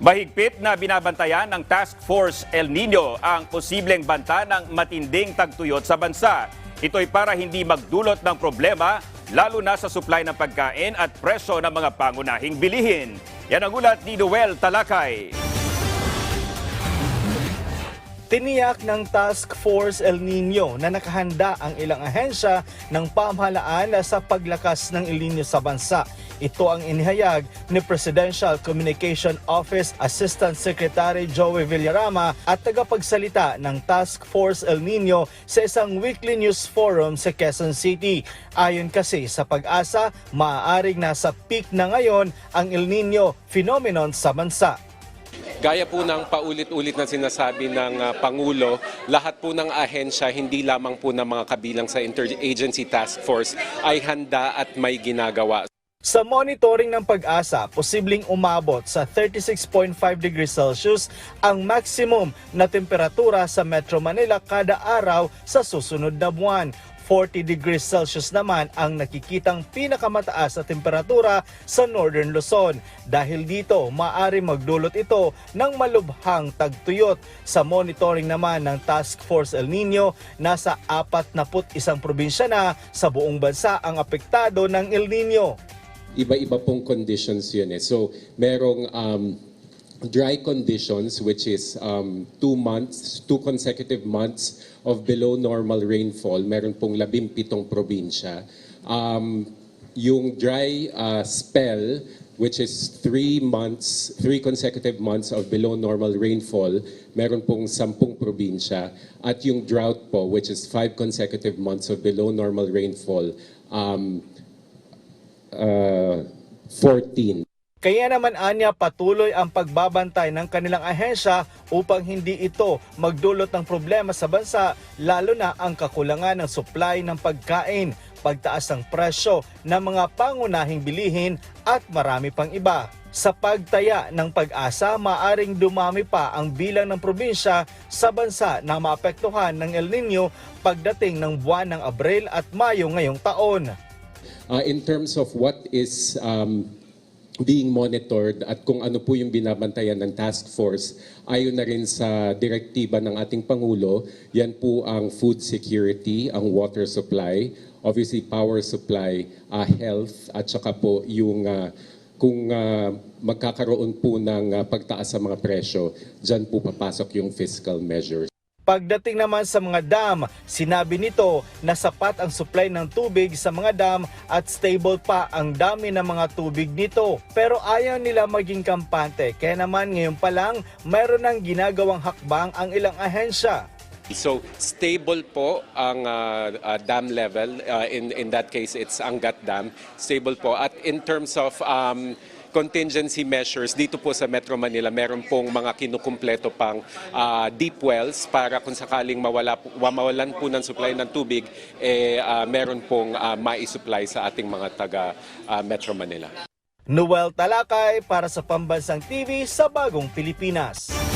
Mahigpit na binabantayan ng Task Force El Nino ang posibleng banta ng matinding tagtuyot sa bansa. Ito'y para hindi magdulot ng problema lalo na sa supply ng pagkain at presyo ng mga pangunahing bilihin. Yan ang ulat ni Noel Talakay. Tiniyak ng Task Force El Nino na nakahanda ang ilang ahensya ng pamahalaan sa paglakas ng El Nino sa bansa. Ito ang inihayag ni Presidential Communication Office Assistant Secretary Joey Villarama at tagapagsalita ng Task Force El Nino sa isang weekly news forum sa Quezon City. Ayon kasi sa pag-asa, maaaring nasa peak na ngayon ang El Nino phenomenon sa bansa. Gaya po ng paulit-ulit na sinasabi ng ah, Pangulo, lahat po ng ahensya, hindi lamang po ng mga kabilang sa Interagency Task Force, ay handa at may ginagawa. Sa monitoring ng pag-asa, posibleng umabot sa 36.5 degrees Celsius ang maximum na temperatura sa Metro Manila kada araw sa susunod na buwan. 40 degrees Celsius naman ang nakikitang pinakamataas na temperatura sa Northern Luzon. Dahil dito, maaari magdulot ito ng malubhang tagtuyot. Sa monitoring naman ng Task Force El Nino, nasa 41 probinsya na sa buong bansa ang apektado ng El Nino. Iba-iba pong conditions yun eh. So, merong um, dry conditions, which is um, two months, two consecutive months of below normal rainfall. Meron pong labimpitong probinsya. Um, yung dry uh, spell, which is three months, three consecutive months of below normal rainfall, meron pong sampung probinsya. At yung drought po, which is five consecutive months of below normal rainfall, um, uh, 14. Kaya naman anya patuloy ang pagbabantay ng kanilang ahensya upang hindi ito magdulot ng problema sa bansa lalo na ang kakulangan ng supply ng pagkain, pagtaas ng presyo ng mga pangunahing bilihin at marami pang iba. Sa pagtaya ng pag-asa, maaring dumami pa ang bilang ng probinsya sa bansa na maapektuhan ng El Nino pagdating ng buwan ng Abril at Mayo ngayong taon. Uh, in terms of what is um, being monitored at kung ano po yung binabantayan ng task force, ayon na rin sa direktiba ng ating Pangulo, yan po ang food security, ang water supply, obviously power supply, uh, health, at saka po yung uh, kung uh, magkakaroon po ng uh, pagtaas sa mga presyo, dyan po papasok yung fiscal measures. Pagdating naman sa mga dam, sinabi nito na sapat ang supply ng tubig sa mga dam at stable pa ang dami ng mga tubig nito. Pero ayaw nila maging kampante kaya naman ngayon pa lang mayroon ng ginagawang hakbang ang ilang ahensya. So stable po ang uh, uh, dam level. Uh, in in that case, it's Angat Dam. Stable po. At in terms of um, contingency measures dito po sa Metro Manila, meron pong mga kinukumpleto pang uh, deep wells para kung sakaling mawala, po- mawalan po ng supply ng tubig, eh, uh, meron pong uh, mai-supply sa ating mga taga uh, Metro Manila. Noel Talakay para sa Pambansang TV sa Bagong Pilipinas.